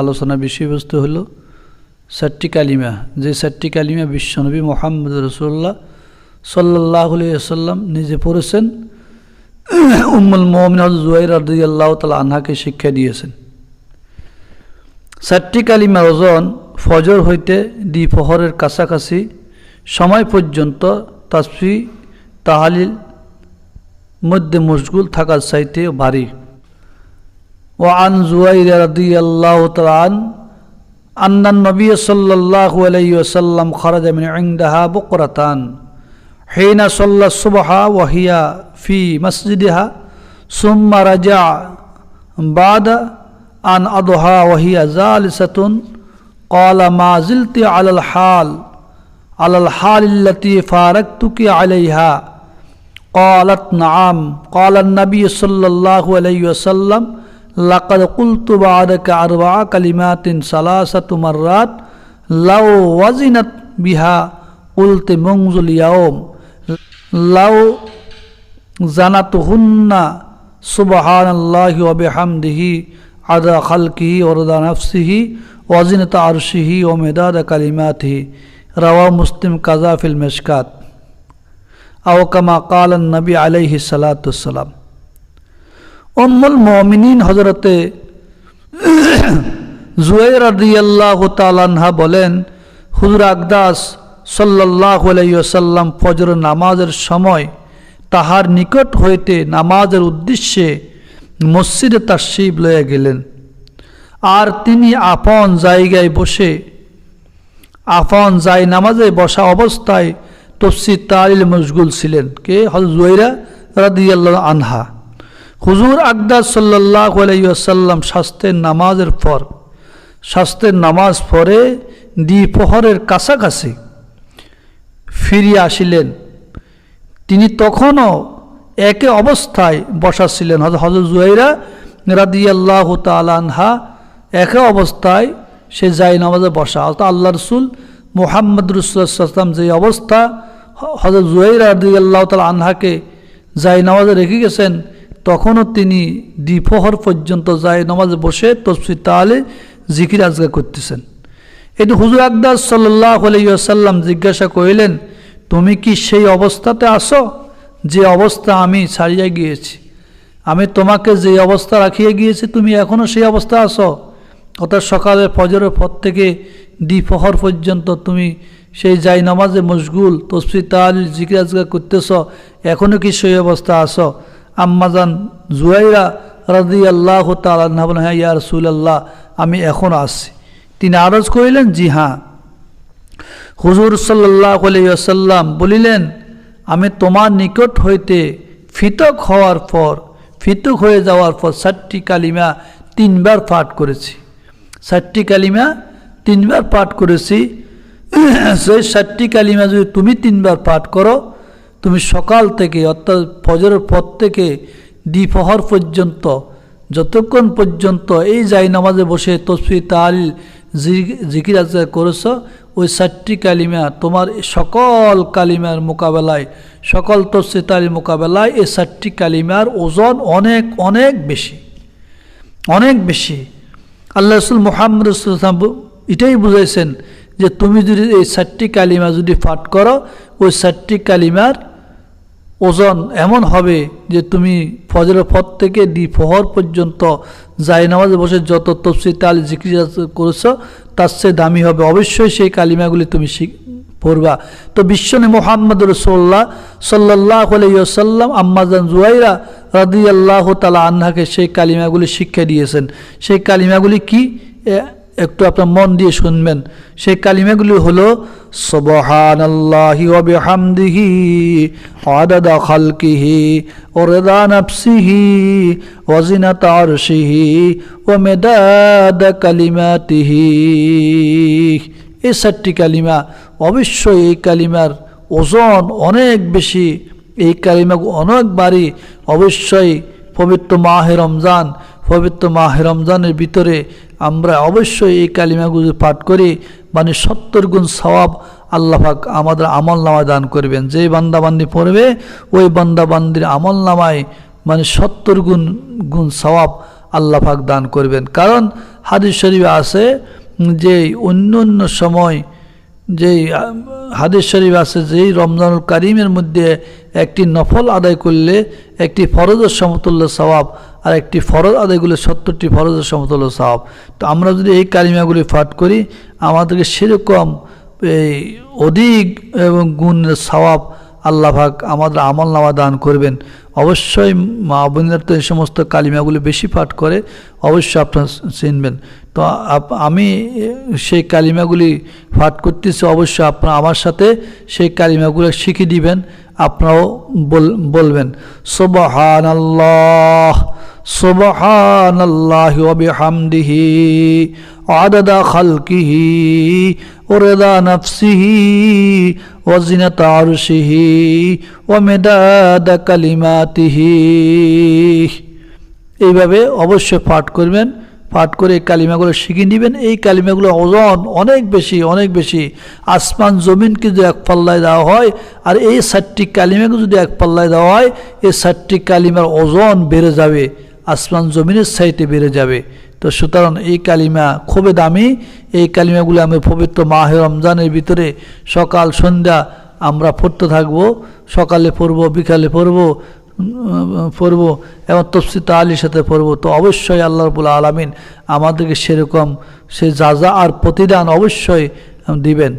আলোচনার বিষয়বস্তু হলো চারটি কালিমা। যে চারটি কালিমা বিশ্বনবী মোহাম্মদ রসুল্লাহ সাল্লাহ সাল্লাম নিজে পড়েছেন, উম্মুল জুয়াইর রদি আল্লাহ তালা আনহাকে শিক্ষা দিয়েছেন। চারটি কালিমা ওজন ফজর হইতে দ্বিপ্রহরের কাছাকাছি সময় পর্যন্ত তাসফি, তাহালিল মধ্যে মশগুল থাকার চাইতে ভারী। وعن زوير رضي الله تعالى عنه أن النبي صلى الله عليه وسلم خرج من عندها بقرة حين صلى الصبح وهي في مسجدها ثم رجع بعد أن أضحى وهي جالسة قال ما زلت على الحال على الحال التي فارقتك عليها. قالت نعم. قال النبي صلى الله عليه وسلم لقد قلت بعدك أربع كلمات ثلاثة مرات لو وزنت بها قلت منذ اليوم لو زنتهن سبحان الله وبحمده عدد خلقه ورضا نفسه وزنة عرشه ومداد كلماته. رواه مسلم كذا في المشكات. أو كما قال النبي عليه الصلاة والسلام. উম্মুল মমিনিন হজরতে জুয়ের রাদিয়াল্লাহু তালানহা বলেন, হুজুর আকদাস সাল্লাহ আলাইসাল্লাম ফজর নামাজের সময় তাহার নিকট হইতে নামাজের উদ্দেশ্যে মসজিদে তার শিব লইয়া গেলেন। আর তিনি আপন জায়গায় বসে, আপন যাই নামাজে বসা অবস্থায় তফসি তালিল মশগুল ছিলেন। কে? হজরত জুয়েরা রাদিয়াল্লাহ আনহা। হুজুর আকদার সাল্লাহ আলাইসাল্লাম স্বাস্থ্যের নামাজের পর স্বাস্থ্যের নামাজ পরে দ্বিপ্রহরের কাছাকাছি ফিরিয়া আসিলেন। তিনি তখনও একে অবস্থায় বসা ছিলেন হজরত জুয়াইরা রাদিয়াল্লাহ তালানহা একে অবস্থায় সে যাই নামাজে বসা। অর্থাৎ আল্লাহ রসুল মোহাম্মদ রসুলাম যে অবস্থা হজরত জুয়াইরা রাদিয়াল্লাহ তাল আনহাকে যাই নামাজে রেখে গেছেন তখনও তিনি দ্বিপ্রহর পর্যন্ত যায় নামাজে বসে তসফি তাহলে জিকির আজগা করতেছেন। এটি হুজুর আকদার সাল্লাহ আলাইসাল্লাম জিজ্ঞাসা করিলেন, তুমি কি সেই অবস্থাতে আসো যে অবস্থা আমি ছাড়িয়ে গিয়েছি? আমি তোমাকে যে অবস্থা রাখিয়ে গিয়েছি, তুমি এখনও সেই অবস্থা আসো অর্থাৎ সকালে ফজরের পর থেকে দ্বিপ্রহর পর্যন্ত তুমি সেই যাই নামাজে মশগুল তসফি তাল, জিকির আজগা করতেছ এখনও কি সেই অবস্থা আসো আম্মাজান জুয়াইরা রাজি আল্লাহ তাল্লাহ বলেন হ্যাঁ ইয়া রসুল আল্লাহ আমি এখন আসছি। তিনি আরজ করিলেন, জি হ্যাঁ। হুজুর সাল্লাহ আলাইসাল্লাম বলিলেন, আমি তোমার নিকট হইতে ফিতক হওয়ার পর ফিতক হয়ে যাওয়ার পর ষাটটি কালিমা তিনবার পাঠ করেছি। ষাটটি কালিমা তিনবার পাঠ করেছি। সেই ষাটটি কালিমা যদি তুমি তিনবার পাঠ করো তুমি সকাল থেকে অর্থাৎ ফজরের পর থেকে দ্বিপ্রহর পর্যন্ত, যতক্ষণ পর্যন্ত এই যাই নামাজে বসে তসফি তাল জিকির আজগার করেছ, ওই ষাটটি কালিমা তোমার সকল কালিমার মোকাবেলায়, সকল তসফি তালির মোকাবেলায় এই ষাটটি কালিমার ওজন অনেক অনেক বেশি। অনেক বেশি। আল্লাহ রসুল মোহাম্মদ রসুল এটাই বুঝাইছেন যে তুমি যদি এই ষাটটি কালিমা যদি পাঠ করো, ওই ষাটটি কালিমার ওজন এমন হবে যে তুমি ফজরের পর থেকে দ্বিপ্রহর পর্যন্ত যাই নামাজে বসে যত তফসি তাল জিক্রি করেছ, তার চেয়ে দামি হবে। অবশ্যই সেই কালিমাগুলি তুমি শিখ, পড়বা। তো বিশ্বনে মোহাম্মদ রসোল্লাহ সাল্লাহ আলাইসাল্লাম আম্মাজান জুয়াইরা রাদি আল্লাহ তালা আন্নাকে সেই কালিমাগুলি শিক্ষা দিয়েছেন। সেই কালিমাগুলি কি? একটু আপনার মন দিয়ে শুনবেন। সেই কালিমাগুলি হলো সবহান আল্লাহি ওবিহামদিহি আদাদা খালকিহি, ও রেদা নফসিহি ওয়াজিনাত আরশিহি, ও মেদাদ কালিমাতিহি। এই চারটি কালিমা, অবশ্যই এই কালিমার ওজন অনেক বেশি। এই কালিমা অনেক বাড়ি অবশ্যই পবিত্র মাহে রমজান পবিত্র মাহ রমজানের ভিতরে আমরা অবশ্যই এই কালিমাগুলি পাঠ করি মানে সত্তর গুণ সবাব আল্লাহাক আমাদের আমল নামায় দান করবেন। যে বান্দাবান্দি পড়বে, ওই বান্দাবান্দির আমল নামায় মানে সত্তর গুণ গুণ সবাব আল্লাহ পাক দান করবেন। কারণ হাদিস শরীফে আছে যে অন্য অন্য সময় যেই হাদিস শরীফ আছে যেই রমজানুল কারিমের মধ্যে একটি নফল আদায় করলে একটি ফরজের সমতুল্য স্বভাব আর একটি ফরজ আদায় করলে সত্তরটি ফরজের সমতুল্য স্বভাব তো আমরা যদি এই কালিমাগুলি পাঠ করি, আমাদেরকে সেরকম এই অধিক এবং গুণের সওয়াব আল্লাহ পাক আমাদের আমল নামা দান করবেন। অবশ্যই মা বোনেরা তো এই সমস্ত কালিমাগুলি বেশি পাঠ করে, অবশ্যই আপনারা চিনবেন। তো আমি সেই কালিমাগুলি পাঠ করতেছি, অবশ্যই আপনারা আমার সাথে সেই কালিমাগুলো শিখিয়ে দিবেন, আপনারাও বল- বলবেন। সোবাহান আল্লাহ সোবাহান আল্লাহ ওবিহামদিহি আদাদা খালকিহি ওরেদা নফসিহি ওজিনাত আরশিহি ওমেদাদা কালিমাতিহি এইভাবে অবশ্যই পাঠ করবেন, পাঠ করে কালিমাগুলো শিখে নেবেন। এই কালিমাগুলো ওজন অনেক বেশি অনেক বেশি। আসমান, জমিনকে যদি এক পাল্লায় দেওয়া হয়, আর এই ষাটটি কালিমাকে যদি এক পাল্লায় দেওয়া হয়, এই ষাটটি কালিমার ওজন বেড়ে যাবে, আসমান, জমিনের সাইটে বেড়ে যাবে। তো সুতরাং এই কালিমা খুবই দামি। এই কালিমাগুলো আমি পবিত্র মাহে রমজানের ভিতরে সকাল, সন্ধ্যা আমরা পড়তে থাকব, সকালে পড়ব, বিকালে পড়ব পড়ব এবং তফসিতা আলীর সাথে পড়ব। তো অবশ্যই আল্লাহ রবুল আলমিন আমাদেরকে সেরকম সে যা যা আর প্রতিদান অবশ্যই দিবেন।